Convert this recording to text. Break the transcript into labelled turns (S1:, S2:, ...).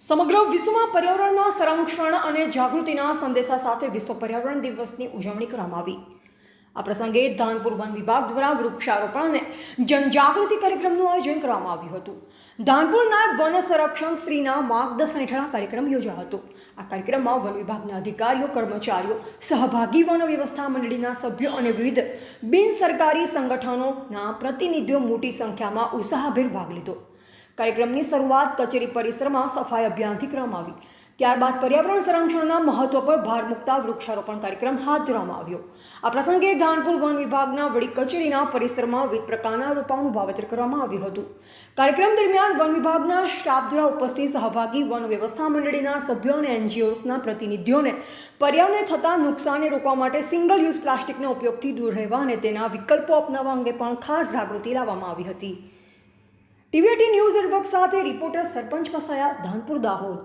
S1: સમગ્ર વિશ્વમાં પર્યાવરણના સંરક્ષણ અને જાગૃતિના સંદેશા સાથે વિશ્વ પર્યાવરણ દિવસની ઉજવણી કરવામાં આવી. આ પ્રસંગે ધાનપુર વન વિભાગ દ્વારા વૃક્ષારોપણ અને જનજાગૃતિ કાર્યક્રમનું આયોજન કરવામાં આવ્યું હતું. ધાનપુર નાયબ વન સંરક્ષક શ્રીના માર્ગદર્શન હેઠળ આ કાર્યક્રમ યોજાયો હતો. આ કાર્યક્રમમાં વન વિભાગના અધિકારીઓ, કર્મચારીઓ, સહભાગી વન વ્યવસ્થા મંડળીના સભ્યો અને વિવિધ બિન સરકારી સંગઠનોના પ્રતિનિધિઓ મોટી સંખ્યામાં ઉત્સાહભેર ભાગ લીધો. કાર્યક્રમની શરૂઆત કચેરી પરિસરમાં સફાઈ અભિયાનથી કરવામાં આવી. ત્યારબાદ પર્યાવરણ સંરક્ષણના મહત્વ પર ભાર મૂકતા વૃક્ષારોપણ કાર્યક્રમ હાથ ધરવામાં આવ્યો. આ પ્રસંગે ધાનપુર વન વિભાગના વડી કચેરીના પરિસરમાં વિવિધ પ્રકારના રોપાઓનું વાવેતર કરવામાં આવ્યું હતું. કાર્યક્રમ દરમિયાન વન વિભાગના સ્ટાફ દ્વારા ઉપસ્થિત સહભાગી વન વ્યવસ્થા મંડળીના સભ્યો અને એનજીઓસના પ્રતિનિધિઓને પર્યાવરણને થતા નુકસાનને રોકવા માટે સિંગલ યુઝ પ્લાસ્ટિકના ઉપયોગથી દૂર રહેવા અને તેના વિકલ્પો અપનાવવા અંગે પણ ખાસ જાગૃતિ લાવવામાં આવી હતી. ટીવીટી ન્યૂઝ નેટવર્ક સાથે રિપોર્ટર સરપંચ પસાયા ધાનપુર દાહોદ.